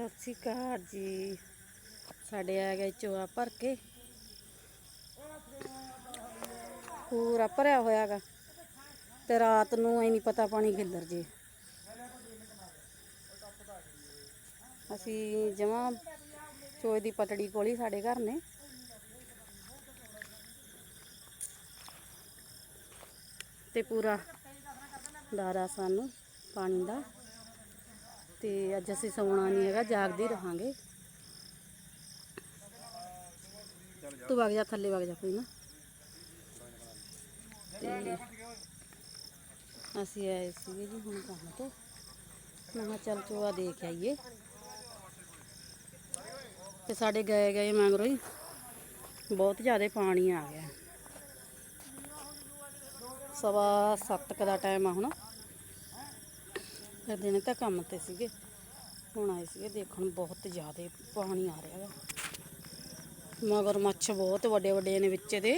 ਸਤਿ ਸ਼੍ਰੀ ਅਕਾਲ ਜੀ। ਸਾਡੇ ਆ ਗਏ ਚੋਆ ਭਰ ਕੇ। ਪੂਰਾ ਭਰਿਆ ਹੋਇਆਗਾ। ਤੇ ਰਾਤ ਨੂੰ ਐ ਨਹੀਂ ਪਤਾ ਪਾਣੀ ਖਿੱਲਰ ਜੇ। ਅਸੀਂ ਜਮਾਂ ਚੋਏ ਦੀ ਪਟੜੀ ਕੋਲ ਹੀ ਸਾਡੇ ਘਰ ਨੇ। ਤੇ ਪੂਰਾ ਦਾਰਾ ਸਾਨੂੰ ਪਾਣੀ ਦਾ। ਤੇ ਅੱਜ ਅਸੀਂ ਸੌਣਾ ਨਹੀਂ ਹੈਗਾ ਜਾਗਦੇ ਹੀ ਰਹਾਂਗੇ ਤੂੰ ਵਗ ਜਾ ਥੱਲੇ ਵਗ ਜਾ ਕੋਈ ਨਾ ਤੇ ਅਸੀਂ ਆਏ ਸੀਗੇ ਜੀ ਹੁਣ ਕੰਮ ਤੋਂ ਮੈਂ ਕਿਹਾ ਚੱਲ ਚੋਆ ਦੇਖ ਆਈਏ ਤੇ ਸਾਡੇ ਗਏ ਗਏ ਮਗਰੋਂ ਹੀ ਬਹੁਤ ਜ਼ਿਆਦਾ ਪਾਣੀ ਆ ਗਿਆ ਸਵਾ ਸੱਤ ਕੁ ਦਾ ਟਾਈਮ ਆ ਹੁਣ ਫਿਰ ਦਿਨੇ ਤਾਂ ਕੰਮ ਤੇ ਸੀਗੇ। ਹੁਣ ਆਏ ਸੀਗੇ, ਦੇਖਣ ਬਹੁਤ ਜ਼ਿਆਦਾ ਪਾਣੀ ਆ ਰਿਹਾ ਹੈ ਮਗਰ ਮੱਛ ਬਹੁਤ ਵੱਡੇ ਵੱਡੇ ਨੇ ਵਿੱਚ ਦੇ।